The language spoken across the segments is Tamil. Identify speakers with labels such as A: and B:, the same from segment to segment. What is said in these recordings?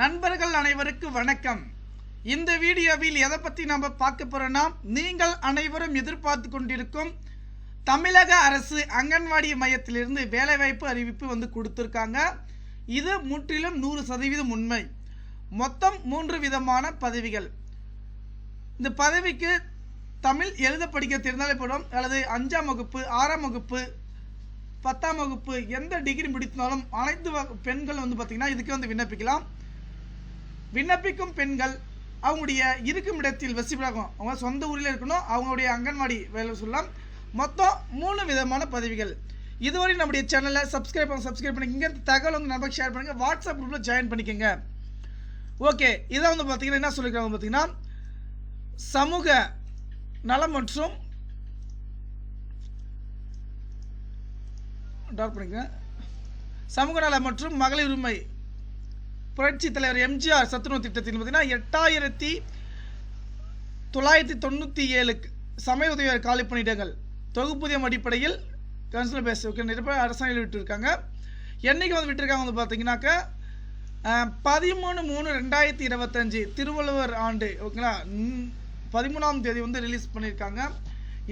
A: நண்பர்கள் அனைவருக்கும் வணக்கம். இந்த வீடியோவில் எதை பற்றி நம்ம பார்க்க போகிறோன்னா நீங்கள் அனைவரும் எதிர்பார்த்து கொண்டிருக்கும் தமிழக அரசு அங்கன்வாடி மையத்திலிருந்து வேலைவாய்ப்பு அறிவிப்பு வந்து கொடுத்துருக்காங்க. இது முற்றிலும் நூறு சதவீதம் உண்மை. மொத்தம் மூன்று விதமான பதவிகள். இந்த பதவிக்கு தமிழ் எழுத படிக்க தெரிந்தாலே போதும் அல்லது அஞ்சாம் வகுப்பு ஆறாம் வகுப்பு பத்தாம் வகுப்பு எந்த டிகிரி முடித்தாலும் அனைத்து பெண்கள் வந்து பார்த்திங்கன்னா இதுக்கு வந்து விண்ணப்பிக்கலாம். விண்ணப்பிக்கும் பெண்கள் அவங்களுடைய இருக்கும் இடத்தில் வசிப்பிடக்கும் அவங்க சொந்த ஊரில் இருக்கணும் அவங்களுடைய அங்கன்வாடி வேலை சொல்லலாம். மொத்தம் மூணு விதமான பதவிகள். இதுவரை நம்முடைய சேனலை சப்ஸ்கிரைப் பண்ண சப்ஸ்கிரைப் பண்ணிக்கங்க இந்த தகவல் வந்து நமக்கு ஷேர் பண்ணுங்கள் வாட்ஸ்அப் குரூப்பில் ஜாயின் பண்ணிக்கோங்க. ஓகே இதை வந்து பார்த்தீங்கன்னா என்ன சொல்லியிருக்காங்க பார்த்தீங்கன்னா சமூக நலம் மற்றும் டாப் பண்ணிக்கங்க. சமூக நலம் மற்றும் மகளிர் உரிமை புரட்சி தலைவர் எம்ஜிஆர் சத்துணவு திட்டத்தில் பார்த்தீங்கன்னா எட்டாயிரத்தி தொள்ளாயிரத்தி தொண்ணூற்றி ஏழுக்கு சமய உதவியாளர் காலி பணியிடங்கள் தொகுப்பூதியம் அடிப்படையில் கன்சல் பேஸ் நிறைய அரசாங்கம் விட்டுருக்காங்க என்னைக்கு வந்து விட்டுருக்காங்க வந்து பார்த்தீங்கன்னாக்கா பதிமூணு மூணு ரெண்டாயிரத்தி இருபத்தஞ்சு திருவள்ளுவர் ஆண்டு ஓகேங்களா? பதிமூணாம் தேதி வந்து ரிலீஸ் பண்ணியிருக்காங்க.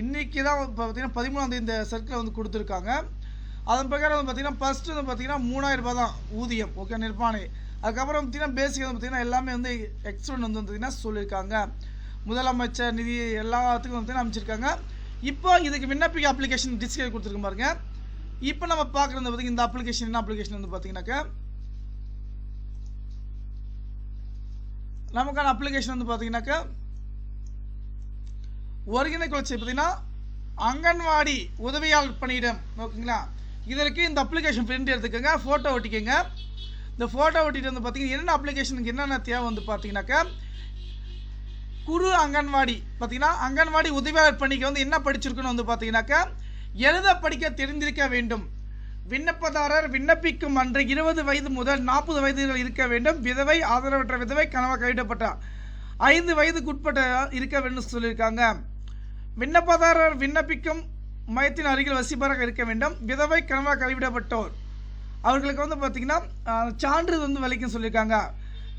A: இன்னைக்கு தான் இப்போ பார்த்தீங்கன்னா பதிமூணாம் தேதி இந்த சர்க்கிளை வந்து கொடுத்துருக்காங்க. அதன் பிரகாரம் வந்து பார்த்தீங்கன்னா ஃபஸ்ட்டு வந்து பார்த்தீங்கன்னா மூணாயிரம் ரூபாய் தான் ஊதியம் ஓகே நிற்பானே அதுக்கப்புறம் பார்த்தீங்கன்னா பேசிக் வந்து பார்த்திங்கன்னா எல்லாமே வந்து எக்ஸ்பெண்ட் வந்து பார்த்தீங்கன்னா சொல்லியிருக்காங்க. முதலமைச்சர் நிதி எல்லாத்துக்கும் வந்து அமைச்சிருக்காங்க இப்போ இதுக்கு விண்ணப்பிக்க அப்ளிகேஷன் டிஸ்கே கொடுத்துருக்க பாருங்க. இப்போ நம்ம பார்க்குறது பார்த்தீங்கன்னா இந்த அப்ளிகேஷன் என்ன அப்ளிகேஷன் வந்து பார்த்திங்கனாக்கா நமக்கான அப்ளிகேஷன் வந்து பார்த்திங்கனாக்கா ஒருங்கிணை குளர்ச்சி பார்த்தீங்கன்னா அங்கன்வாடி உதவியாளர் பணியிடம் ஓகேங்களா இதற்கு இந்த அப்ளிகேஷன் பிரிண்ட் எடுத்துக்கோங்க ஃபோட்டோ ஒட்டிக்கோங்க. இந்த ஃபோட்டோ ஒட்டிட்டு வந்து பார்த்தீங்கன்னா என்னென்ன அப்ளிகேஷனுக்கு என்னென்ன தேவை வந்து பார்த்தீங்கன்னாக்கா குரு அங்கன்வாடி பார்த்தீங்கன்னா அங்கன்வாடி உதவியாளர் பணிக்கு வந்து என்ன படிச்சிருக்குன்னு வந்து பார்த்தீங்கன்னாக்கா எழுத படிக்க தெரிந்திருக்க வேண்டும். விண்ணப்பதாரர் விண்ணப்பிக்கும் அன்று இருபது வயது முதல் நாற்பது வயதுகள் இருக்க வேண்டும். விதவை ஆதரவற்ற விதவை கனவாக கைவிடப்பட்டார் ஐந்து வயதுக்குட்பட்ட இருக்க வேண்டும் சொல்லியிருக்காங்க. விண்ணப்பதாரர் விண்ணப்பிக்கும் மையத்தின் அருகில் வசிப்பவராக இருக்க வேண்டும். விதவை கனவாக கைவிடப்பட்டோர். அவர்களுக்கு வந்து பார்த்தீங்கன்னா சான்று சான்றிதழ் வந்து வலிக்கும் சொல்லியிருக்காங்க.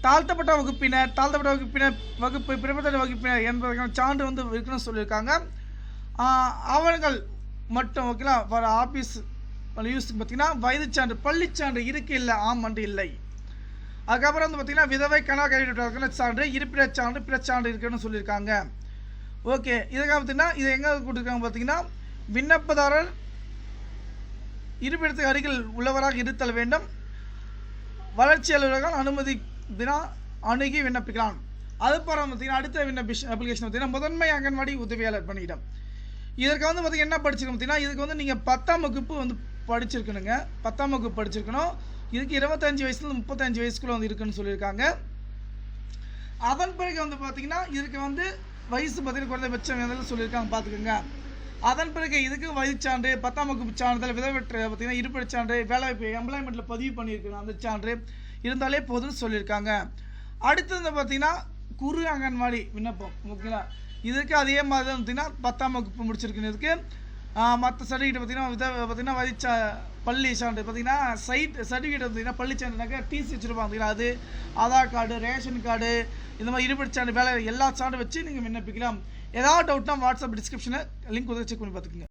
A: தாழ்த்தப்பட்ட வகுப்பினர் தாழ்த்தப்பட்ட வகுப்பினர் வகுப்பு பிற்பட்ட வகுப்பினர் என்பதற்கான சான்று வந்து இருக்குன்னு சொல்லியிருக்காங்க. அவர்கள் ஆவணங்கள் மட்டும் ஓகேங்களா வர ஆஃபீஸ் யூஸ் பார்த்தீங்கன்னா வயது சான்று பள்ளிச் சான்று இருக்கு இல்லை ஆம் அன்று இல்லை. அதுக்கப்புறம் வந்து பார்த்தீங்கன்னா விதவை கனவாக கைவிட்டார்கள் சான்று இருப்பிட சான்று பிற சான்று இருக்குன்னு சொல்லியிருக்காங்க. ஓகே இதுக்காக பார்த்தீங்கன்னா இது எங்கே கொடுத்துருக்காங்க பார்த்தீங்கன்னா விண்ணப்பதாரர் இருப்பிடத்துக்கு அருகில் உள்ளவராக இருத்தல் வேண்டும். வளர்ச்சி அலுவலகம் அனுமதி தினா அணுகி விண்ணப்பிக்கலாம். அது பார்த்தீங்கன்னா அடுத்த விண்ணப்பிஷன் அப்ளிகேஷன் பார்த்தீங்கன்னா முதன்மை அங்கன்வாடி உதவியாளர் பணியிடம். இதற்கு வந்து பார்த்தீங்கன்னா என்ன படிச்சிருக்கோம் பார்த்தீங்கன்னா இதுக்கு வந்து நீங்கள் பத்தாம் வகுப்பு வந்து படிச்சிருக்கணுங்க. பத்தாம் வகுப்பு படிச்சிருக்கணும். இதுக்கு இருபத்தஞ்சு வயசுலேருந்து முப்பத்தஞ்சு வயசுக்குள்ள வந்து இருக்குன்னு சொல்லியிருக்காங்க. அதன் பிறகு வந்து பார்த்தீங்கன்னா இதுக்கு வந்து வயசு பார்த்தீங்கன்னா குறைந்தபட்சம் எதில் சொல்லியிருக்காங்க பார்த்துக்கோங்க. அதன் பிறகு இதுக்கு வயதுச்சான்று பத்தாம் வகுப்பு சான்றிதழ் விதவெற்ற பார்த்தீங்கன்னா இருப்பிடச் சான்று வேலைவாய்ப்பு எம்ப்ளாய்மெண்ட்டில் பதிவு பண்ணியிருக்கணும் அந்த சான்று இருந்தாலே போதும்னு சொல்லியிருக்காங்க. அடுத்தது வந்து பார்த்தீங்கன்னா குறு அங்கன்வாடி விண்ணப்பம் ஓகேங்களா? இதுக்கு அதே மாதிரி தான் பார்த்தீங்கன்னா பத்தாம் வகுப்பு முடிச்சிருக்கிறதுக்கு இதுக்கு மற்ற சர்டிஃபிகேட் பார்த்தீங்கன்னா வித பார்த்தீங்கன்னா வயது பள்ளி சான்று பார்த்தீங்கன்னா சைட் சர்டிஃபிகேட் பார்த்தீங்கன்னா பள்ளி சான்றுனாக்கா டிசி வச்சுருப்பாங்க பார்த்தீங்களா? அது ஆதார் கார்டு ரேஷன் கார்டு இந்த மாதிரி இருப்பிடச் சான்று வேலை எல்லா சான்று வச்சு நீங்கள் விண்ணப்பிக்கலாம். ஏதாவது டவுட்னா வாட்ஸ்அப் டிஸ்கிரிப்ஷனில் லிங்க் உதவி செக் பண்ணி பார்த்துக்குங்க.